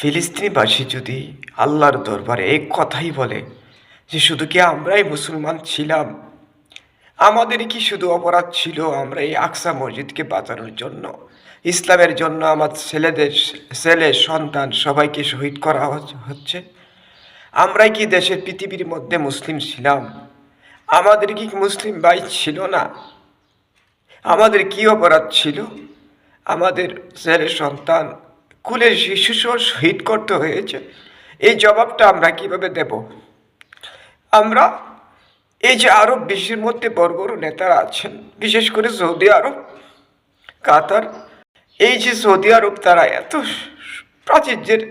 ফিলিস্তিনিবাসী যদি আল্লাহর দরবারে এক কথাই বলে যে শুধু কি আমরাই মুসলমান ছিলাম? আমাদের কি শুধু অপরাধ ছিল আমরা এই আকসা মসজিদকে বাঁচানোর জন্য? ইসলামের জন্য আমার ছেলেদের ছেলে, সন্তান সবাইকে শহীদ করা হচ্ছে আমরাই কি দেশের পৃথিবীর মধ্যে মুসলিম ছিলাম? আমাদের কি মুসলিম ভাই ছিল না? আমাদের কি অপরাধ ছিল? আমাদের ছেলে, সন্তান কুলের শিশু সহ শহীদ করতে হয়েছে। এই জবাবটা আমরা কীভাবে দেব? আমরা এই যে আরব বিশ্বের মধ্যে বড় বড় নেতারা আছেন, বিশেষ করে সৌদি আরব, কাতার, এই যে সৌদি আরব তারা এত প্রাচীর্যের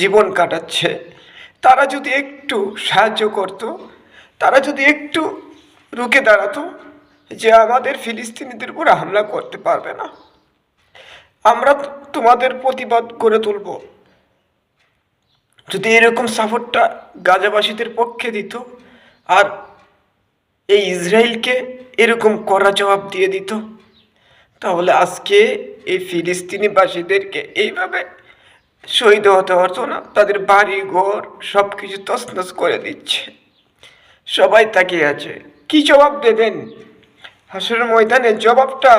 জীবন কাটাচ্ছে, তারা যদি একটু সাহায্য করত, তারা যদি একটু রুখে দাঁড়াতো যে আমাদের ফিলিস্তিনিদের উপর হামলা করতে পারবে না। আমরা তোমাদের প্রতিবাদ করে তুলব। যদি এরকম সাপোর্টটা গাজাবাসীদের পক্ষে দিত, আর এই ইসরায়েলকে এরকম করা জবাব দিয়ে দিত, তাহলে আজকে এই ফিলিস্তিনিবাসীদেরকে এইভাবে শহীদ হতে হতো না। তাদের বাড়ি ঘর সব কিছু তছনছ করে দিচ্ছে। সবাই তাকিয়ে আছে। কি জবাব দেবেন? হাসর ময়দানে জবাবটা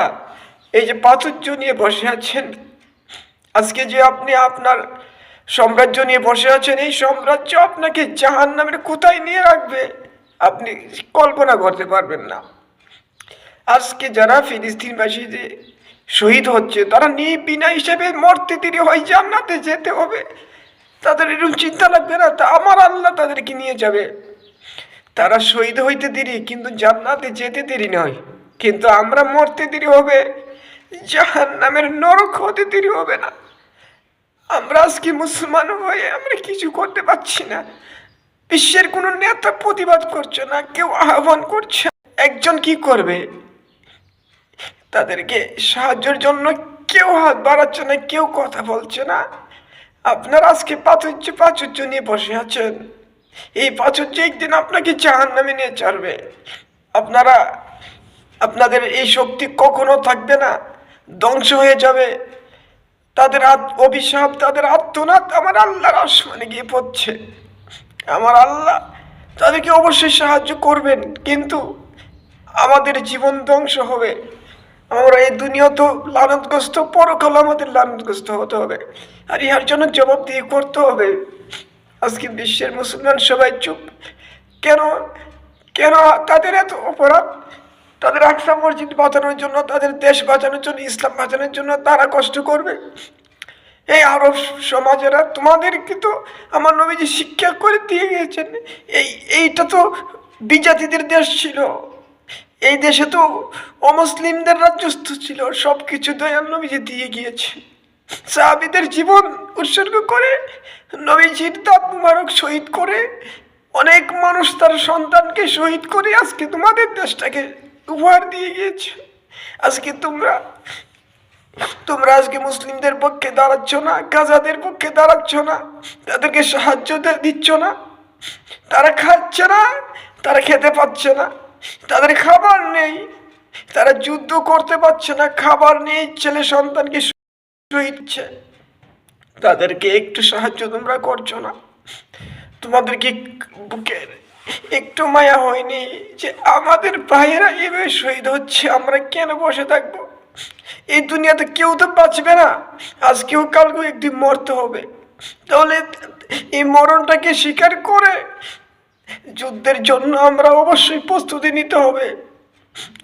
এই যে প্রাচুর্য নিয়ে বসে আছেন, আজকে যে আপনি আপনার সাম্রাজ্য নিয়ে বসে আছেন, এই সাম্রাজ্য আপনাকে জাহান নামের কোথায় নিয়ে রাখবে? আপনি কল্পনা করতে পারবেন না। আজকে যারা ফিলিস্তিনবাসী যে শহীদ হচ্ছে, তারা নিয়ে বিনা হিসেবে মরতে দেরি হয়, জান্নাতে যেতে হবে। তাদের এরকম চিন্তা লাগবে না, তা আমার আল্লাহ তাদেরকে নিয়ে যাবে। তারা শহীদ হইতে দেরি, কিন্তু জান্নাতে যেতে দেরি নয়, কিন্তু আমরা মরতে দেরি হবে। জাহান নামের নরক হতে দেরি হবে না। আমরা আজকে মুসলমান হয়ে আমরা কিছু করতে পারছি না। বিশ্বের কোনো নেতা প্রতিবাদ করছে না, কেউ আহ্বান করছে একজন কি করবে? তাদেরকে সাহায্যের জন্য কেউ হাত বাড়াচ্ছে না, কেউ কথা বলছে না। আপনারা আজকে প্রাচুর্য প্রাচুর্য নিয়ে বসে আছেন। এই প্রাচুর্য একদিন আপনাকে জাহান নামে নিয়ে ছাড়বে। আপনারা, আপনাদের এই শক্তি কখনো থাকবে না। ধ্বংস হয়ে যাবে। তাদের অভিশাপ, তাদের আত্মনাথ আমার আল্লাহর আসমানে গিয়ে পড়ছে। আমার আল্লাহ তাদেরকে অবশ্যই সাহায্য করবেন, কিন্তু আমাদের জীবন ধ্বংস হবে। আমরা এই দুনিয়া তো লানতগ্রস্ত, পরকাল আমাদের লানতগ্রস্ত হতে হবে। আর ইহার জন্য জবাব দিয়ে করতে হবে। আজকে বিশ্বের মুসলমান সবাই চুপ। কেন কেন তাদের এত অপরাধ? তাদের আকসা মসজিদ বাঁচানোর জন্য, তাদের দেশ বাঁচানোর জন্য, ইসলাম বাঁচানোর জন্য তারা কষ্ট করবে। এই আরব সমাজেরা তোমাদেরকে তো আমার নবীজি শিক্ষা করে দিয়ে গিয়েছেন। এই, এইটা তো বিজাতিদের দেশ ছিল। এই দেশে তো অমুসলিমদের রাজ্যস্থ ছিল। সব কিছু দয়াল নবীজি দিয়ে গিয়েছে। সাহাবিদের জীবন উৎসর্গ করে নবীজির দাঁত মুবারক শহীদ করে অনেক মানুষ তার সন্তানকে শহীদ করে আজকে তোমাদের দেশটাকে উপহার দিয়ে গিয়েছে। আজকে তোমরা তোমরা আজকে মুসলিমদের পক্ষে দাঁড়াচ্ছ না, গাজাদের পক্ষে দাঁড়াচ্ছ না, তাদেরকে সাহায্য দিচ্ছ না। তারা খাচ্ছে না, তারা খেতে পাচ্ছে না। তাদের খাবার নেই, তারা যুদ্ধ করতে পারছে না, খাবার নেই ছেলে সন্তানকে শহীদ তাদেরকে একটু সাহায্য তোমরা করছ না। তোমাদেরকে একটু মায়া হয়নি যে আমাদের ভাইয়েরা এভাবে শহীদ হচ্ছে, আমরা কেন বসে থাকব? এই দুনিয়াতে কেউ তো বাঁচবে না। আজকেও কালকেও একদিন মরতে হবে। তাহলে এই মরণটাকে স্বীকার করে যুদ্ধের জন্য আমরা অবশ্যই প্রস্তুতি নিতে হবে।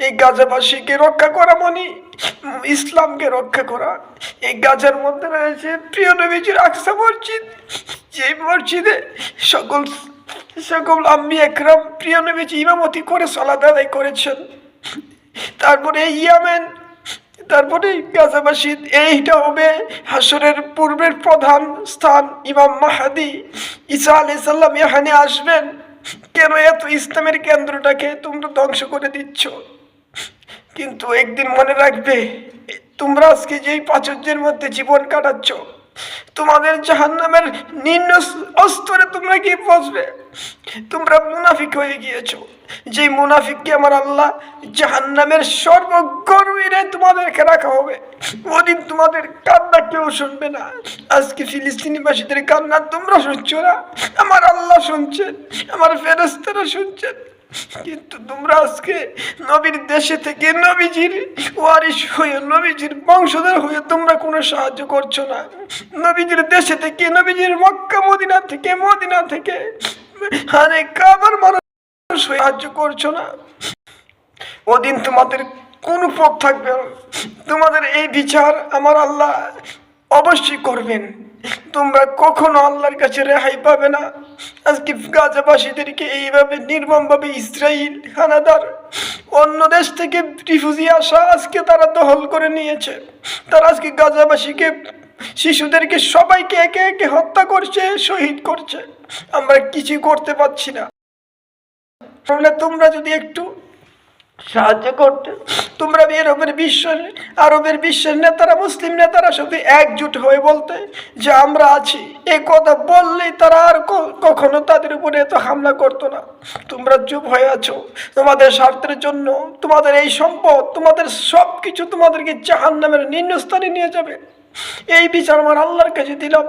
এই গাজাবাসীকে রক্ষা করা মানে ইসলামকে রক্ষা করা। এই গাজার মধ্যে রয়েছে প্রিয় নবীজির আকসা মসজিদ। যে মসজিদে সকল সকল আম্মি একরাম প্রিয় নবীজি ইমামতি করে সলাদ আদায় করেছেন। তারপরে ইয়ামেন, তারপরে গাজাবাসী এইটা হবে হাসরের পূর্বের প্রধান স্থান, ইমাম মাহাদি ঈসা আলি সাল্লাম এখানে আসবেন। কেন এত ইসলামের কেন্দ্রটাকে তোমরা ধ্বংস করে দিচ্ছ? কিন্তু একদিন মনে রাখবে, তোমরা আজকে যেই প্রাচুর্যের মধ্যে জীবন কাটাচ্ছ তোমাদের জাহান্নামের নিম্ন স্তরে তোমরা গিয়ে পৌঁছবে। তোমরা মুনাফিক হয়ে গিয়েছো। যেই মুনাফিককে আমার আল্লাহ জাহান্নামের সর্বগর্বীরে তোমাদেরকে রাখা হবে, ওদিন তোমাদের কান্না কেউ শুনবে না। আজকে ফিলিস্তিনিবাসীদের কান্না তোমরা শুনছো না? আমার আল্লাহ শুনছেন, আমার ফেরস্তারা শুনছেন। কিন্তু তোমরা আজকে নবীর দেশে থেকে নবীজির ওয়ারিস হয়ে নবীজির বংশধর হয়ে তোমরা কোনো সাহায্য করছ না। নবীজির দেশে থেকে, নবীজির মক্কা, মদিনা থেকে মদিনা থেকে আরে কাবার মানুষ সাহায্য করছ না। ওদিন তোমাদের কোনো পথ থাকবে তোমাদের এই বিচার আমার আল্লাহ অবশ্যই করবেন। তোমরা কখনো আল্লাহর কাছে রেহাই পাবে না। আজকে গাজাবাসীদেরকে এইভাবে নির্মমভাবে ইসরায়েল হানাদার অন্য দেশ থেকে রিফিউজি আসা আজকে তারা দখল করে নিয়েছে। তারা আজকে গাজাবাসীকে, শিশুদেরকে সবাইকে একে একে হত্যা করছে, শহীদ করছে। আমরা কিছু করতে পারছি না। তোমরা যদি একটু সাহায্য করতে। তোমরা আরবের বিশ্বের আরবের বিশ্বের নেতারা, মুসলিম নেতারা শুধু একজুট হয়ে বলতে, যে আমরা আছি। এ কথা বললেই তারা আর কখনো তাদের উপরে এত হামলা করতো না। তোমরা চুপ হয়ে আছো। তোমাদের স্বার্থের জন্য, তোমাদের এই সম্পদ, তোমাদের সব কিছু তোমাদেরকে জাহান নামের নিম্নস্থানে নিয়ে যাবে। এই বিচার আমার আল্লাহর কাছে দিলাম।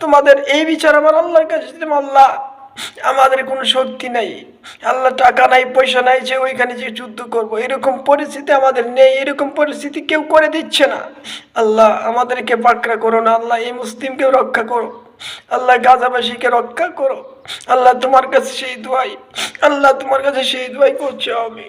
তোমাদের এই বিচার আমার আল্লাহর কাছে দিলাম। আল্লাহ, আমাদের কোনো শক্তি নাই। আল্লাহ টাকা নাই, পয়সা নাই, যে ওইখানে যে যুদ্ধ করব, এরকম পরিস্থিতি আমাদের নেই, এরকম পরিস্থিতি কেউ করে দিচ্ছে না। আল্লাহ আমাদেরকে পাকড়া করো না, আল্লাহ এই মুসলিমকেও রক্ষা করো, আল্লাহ গাজাবাসীকে রক্ষা করো, আল্লাহ তোমার কাছে সেই দোয়াই, আল্লাহ তোমার কাছে সেই দোয়াই করছে আমি